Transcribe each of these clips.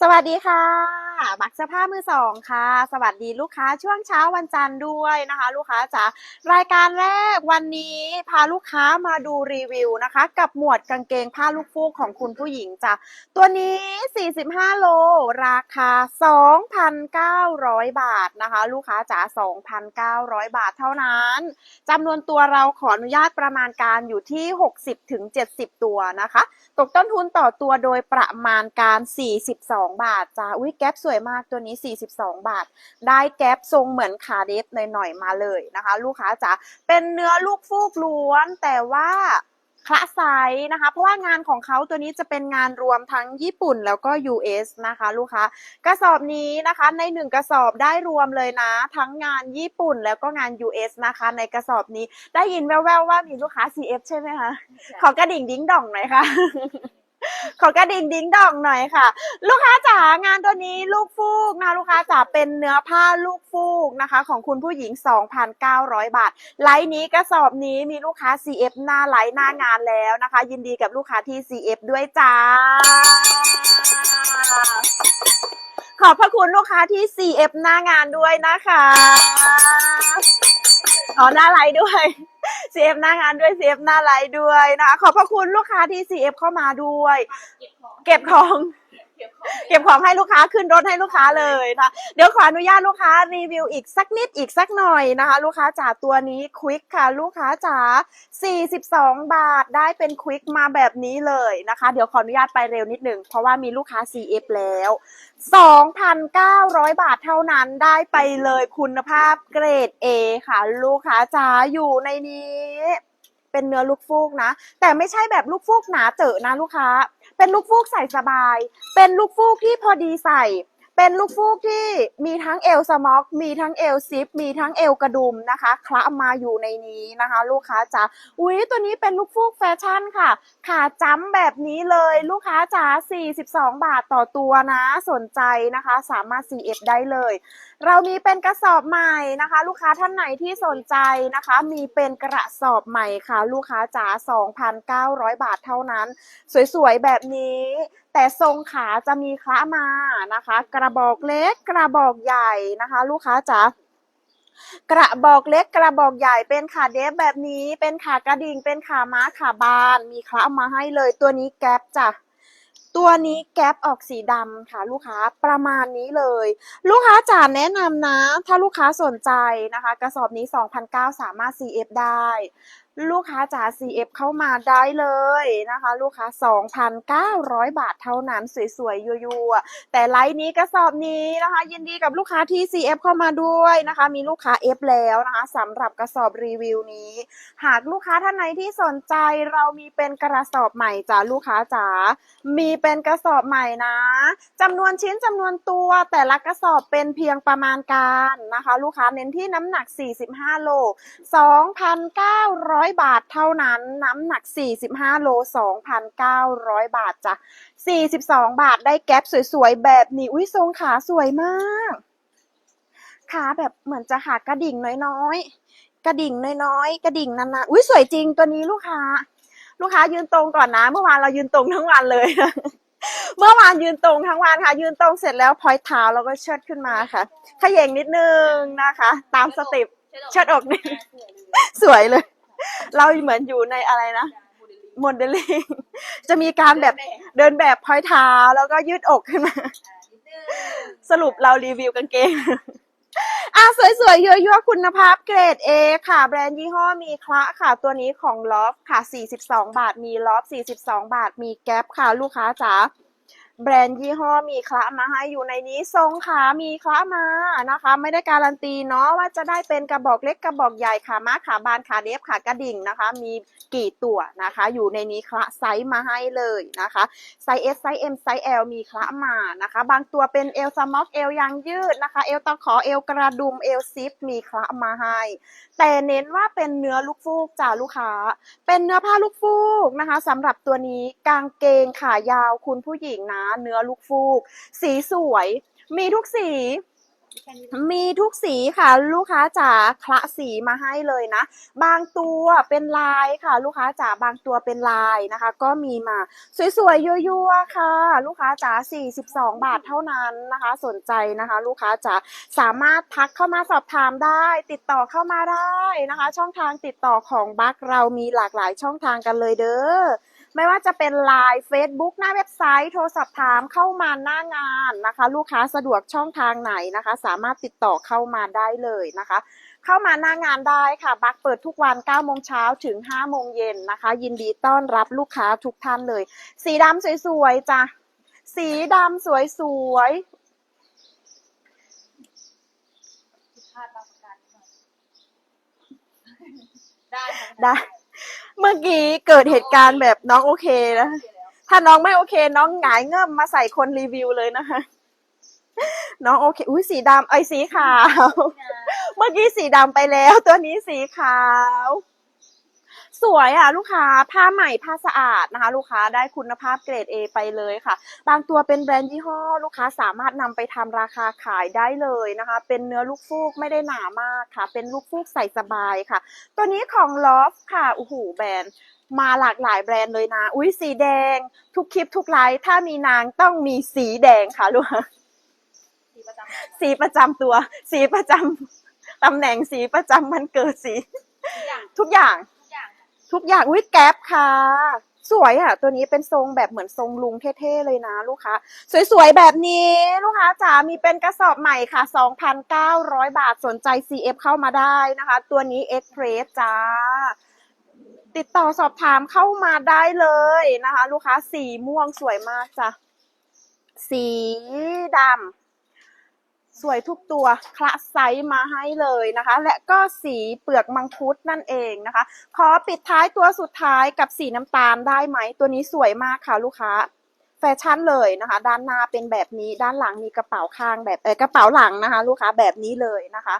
สวัสดีค่ะ บักเสื้อผ้ามือสองค่ะ สวัสดีลูกค้าช่วงเช้าวันจันทร์ด้วยนะคะ ลูกค้าจ๋ารายการแรกวันนี้พาลูกค้ามาดูรีวิวนะคะ กับหมวดกางเกงผ้าลูกฟูกของคุณผู้หญิงจ้ะตัวนี้ 45 โล ราคา 2,900 บาทนะคะ ลูกค้าจ๋า2,900 บาทเท่านั้นจำนวนตัวเราขออนุญาตประมาณการอยู่ที่ 60-70 ตัวนะคะ ตกต้นทุนต่อตัวโดยประมาณการ 42 บาทจ้าอุ้ยแก๊ปสวยมากตัวนี้ 42 บาท ได้แก๊ปทรงเหมือนขาเดฟหน่อยๆมาเลยนะคะ ลูกค้าจ๋าเป็นเนื้อลูกฟูกล้วน แต่ว่าคละไซส์นะคะ เพราะว่างานของเขาตัวนี้จะเป็นงานรวมทั้งญี่ปุ่นแล้วก็ US นะคะ ลูกค้ากระสอบนี้นะคะในหนึ่งกระสอบได้รวมเลยนะ ทั้งงานญี่ปุ่นแล้วก็งาน US นะคะ ในกระสอบนี้ได้ยินแว่วๆว่ามีลูกค้า CF ใช่ไหมคะขอกระดิ่งดิ้งด่องหน่อยค่ะ ขอกระดิ่งดิ้งดองหน่อยค่ะ ลูกค้าจ๋างานตัวนี้ลูกฟูกนะลูกค้าจ๋าเป็นเนื้อผ้าลูกฟูกนะคะ ของคุณผู้หญิง 2,900 บาท ไลน์นี้กระสอบนี้มีลูกค้า CF หน้าไลน์หน้างานแล้วนะคะ ยินดีกับลูกค้าที่ CF ด้วยจ้าขอบพระคุณลูกค้าที่ CF หน้างานด้วยนะคะ อ๋อ หน้าไลน์ด้วย CF หน้างานด้วย CF หน้าไลน์ด้วยนะคะขอบพระคุณลูกค้าที่ CF เข้ามาด้วย เก็บของเก็บของเก็บของ เก็บของให้ลูกค้าขึ้นรถให้ลูกค้าเลยนะเดี๋ยวขออนุญาตลูกค้ารีวิวอีกสักนิดอีกสักหน่อยนะคะ ลูกค้าจ๋าตัวนี้ควิกค่ะ ลูกค้าจ๋า42 บาทได้เป็นควิกมาแบบนี้เลยนะคะ เดี๋ยวขออนุญาตไปเร็วนิดหนึ่งเพราะว่ามีลูกค้า CF แล้ว 2,900 บาทเท่านั้นได้ไปเลยคุณภาพเกรด A ค่ะ ลูกค้าจ๋าอยู่ในนี้ เป็นเนื้อลูกฟูกนะ แต่ไม่ใช่แบบลูกฟูกหนาเจอะนะลูกค้า เป็นลูกฟูกใส่สบาย เป็นลูกฟูกที่พอดีใส่ เป็นลูกฟูกที่มีทั้งเอลสม็อกมีทั้งเอลซิปมีทั้งเอลกระดุมนะคะคละมาอยู่ในนี้นะคะ ลูกค้าจ๋าอุ๊ยตัวนี้เป็นลูกฟูกแฟชั่นค่ะ ขาจ้ำแบบนี้เลยลูกค้าจ๋า42 บาทต่อตัวนะสนใจนะคะ สามารถ CF ได้เลย เรามีเป็นกระสอบใหม่นะคะ ลูกค้าท่านไหนที่สนใจนะคะ มีเป็นกระสอบใหม่ค่ะ ลูกค้าจ๋า2,900 บาทเท่านั้น สวยๆแบบนี้แต่ทรงขาจะมีคละมานะคะ กระบอกเล็กกระบอกใหญ่นะคะ ลูกค้าจ๋ากระบอกเล็กกระบอกใหญ่เป็นขาเดฟแบบนี้ เป็นขากระดิ่ง เป็นขาม้าขาบาน มีคละมาให้เลยตัวนี้แก๊ปจ้ะตัวนี้แก๊ปออกสีดำค่ะลูกค้าประมาณนี้เลย ลูกค้าจ๋าแนะนำนะ ถ้าลูกค้าสนใจนะคะ กระสอบนี้ 2,009สามารถ CF ได้ ลูกค้าจ๋า CF เข้ามาได้เลยนะคะ ลูกค้า 2,900 บาทเท่านั้นสวยๆยัวๆแต่ไลน์นี้กระสอบนี้นะคะ ยินดีกับลูกค้าที่ CF เข้ามาด้วยนะคะ มีลูกค้า F แล้วนะคะสำหรับกระสอบรีวิวนี้ หากลูกค้าท่านไหนที่สนใจเรามีเป็นกระสอบใหม่จ้าลูกค้าจ๋ามีเป็นกระสอบใหม่นะจำนวนชิ้นจำนวนตัวแต่ละกระสอบเป็นเพียงประมาณการนะคะ ลูกค้าเน้นที่น้ำหนัก 45 โล 2,900บาทเท่านั้น น้ำหนัก 45 โล 2,900 บาทจ้ะ 42 บาทได้แก๊ปสวยๆ แบบนี้ อุ้ยทรงขาสวยมาก ขาแบบเหมือนจะหากระดิ่งน้อยๆ กระดิ่งน้อยๆ กระดิ่งนานๆ อุ้ยสวยจริงตัวนี้ลูกค้า ลูกค้ายืนตรงก่อนนะ เมื่อวานเรายืนตรงทั้งวันเลย เมื่อวานยืนตรงทั้งวันค่ะ ยืนตรงเสร็จแล้วพอยเท้าเราก็เชิดขึ้นมาค่ะขย่งนิดนึงนะคะ ตามสเต็ปเชิดอกนิดสวยเลย เราเหมือนอยู่ในอะไรนะโมเดลลิ่งจะมีการแบบเดินแบบพอยเท้าแล้วก็ยืดอกขึ้นมา สรุปเรารีวิวกางเกงอะสวยๆยั่วๆคุณภาพเกรด A ค่ะ แบรนด์ยี่ห้อมีคละค่ะ ตัวนี้ของลอฟค่ะ 42 บาทมีลอฟ42 บาทมีแก๊ปค่ะ ลูกค้าจ๋า แบรนด์ยี่ห้อมีคละมาให้อยู่ในนี้ทรงขามีคละมานะคะ ไม่ได้การันตีเนาะว่าจะได้เป็นกระบอกเล็กกระบอกใหญ่ขาม้าขาบานขาเดฟขากระดิ่งนะคะ มีกี่ตัวนะคะ อยู่ในนี้คละไซส์มาให้เลยนะคะไซส์ S ไซส์ M ไซส์ L มีคละมานะคะ บางตัวเป็นเอลสม็อกเอลยางยืดนะคะเอลตะขอเอลกระดุมเอลซิปมีคละมาให้ แต่เน้นว่าเป็นเนื้อลูกฟูกจ้าลูกค้า เป็นเนื้อผ้าลูกฟูกนะคะสำหรับตัวนี้กางเกงขายาวคุณผู้หญิงนะเนื้อลูกฟูก สีสวย มีทุกสีแค่นี้มีทุกสีค่ะ ลูกค้าจ๋าคละสีมาให้เลยนะ บางตัวเป็นลายค่ะ ลูกค้าจ๋าบางตัวเป็นลายนะคะ ก็มีมา สวยๆยั่วๆค่ะ ลูกค้าจ๋า42 บาทเท่านั้นนะคะ สนใจนะคะ ลูกค้าจ๋าสามารถทักเข้ามาสอบถามได้ ติดต่อเข้ามาได้นะคะ ช่องทางติดต่อของบัคเรามีหลากหลายช่องทางกันเลยเด้อ ไม่ว่าจะเป็น Line Facebook หน้าเว็บไซต์ โทรสอบถามเข้ามาหน้างานนะคะ ลูกค้าสะดวกช่องทางไหนนะคะ สามารถติดต่อเข้ามาได้เลยนะคะ เข้ามาหน้างานได้ค่ะ บักเปิดทุกวัน9โมงเช้าถึง5โมงเย็นนะคะ ยินดีต้อนรับลูกค้าทุกท่านเลย สีดำสวยๆจ้ะสีดำสวยผิดพลาดบางประการนิดหน่อยได้ค่ะๆได้ เมื่อกี้เกิดเหตุการณ์แบบน้องโอเคนะโอเคแล้วถ้าน้องไม่โอเค น้องหงายเงิบมาใส่คนรีวิวเลยนะคะ น้องโอเค อุ้ยสีดำไอยสีขาว เมื่อกี้สีดำไปแล้ว ตัวนี้สีขาว สวยอะลูกค้าผ้าใหม่ผ้าสะอาดนะคะ ลูกค้าได้คุณภาพเกรด A ไปเลยค่ะ บางตัวเป็นแบรนด์ยี่ห้อ ลูกค้าสามารถนำไปทำราคาขายได้เลยนะคะ เป็นเนื้อลูกฟูกไม่ได้หนามากค่ะ เป็นลูกฟูกใส่สบายค่ะ ตัวนี้ของ Love ค่ะโอ้โหแบรนด์มาหลากหลายแบรนด์เลยนะ อุ้ยสีแดง ทุกคลิปทุกไลฟ์ถ้ามีนางต้องมีสีแดงค่ะลูกค้าสีประจำตัว สีประจำตัวสีประจำตำแหน่งสีประจำมันเกิดสี ทุกอย่าง ทุกอย่างอย่างค่ะทุกอย่างวิแก๊ปค่ะ สวยอะ ตัวนี้เป็นทรงแบบเหมือนทรงลุงเท่ๆเลยนะลูกค้าสวยๆแบบนี้ ลูกค้าจ๋ามีเป็นกระสอบใหม่ค่ะ 2,900 บาทสนใจ CF เข้ามาได้นะคะ ตัวนี้ Express จ้าติดต่อสอบถามเข้ามาได้เลยนะคะ ลูกค้าสีม่วงสวยมากจ้ะ สีดำ สวยทุกตัวคละไซส์มาให้เลยนะคะ และก็สีเปลือกมังคุดนั่นเองนะคะ ขอปิดท้ายตัวสุดท้ายกับสีน้ำตาลได้ไหม ตัวนี้สวยมากค่ะลูกค้า แฟชั่นเลยนะคะ ด้านหน้าเป็นแบบนี้ด้านหลังมีกระเป๋าข้างแบบเออกระเป๋าหลังนะคะ ลูกค้าแบบนี้เลยนะคะ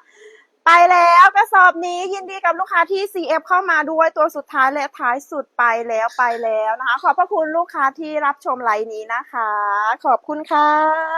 ไปแล้วกระสอบนี้ยินดีกับลูกค้าที่ CF เข้ามาด้วยตัวสุดท้ายและท้ายสุดไปแล้วไปแล้วนะคะ ขอบพระคุณลูกค้าที่รับชมไลน์นี้นะคะ ขอบคุณค่ะ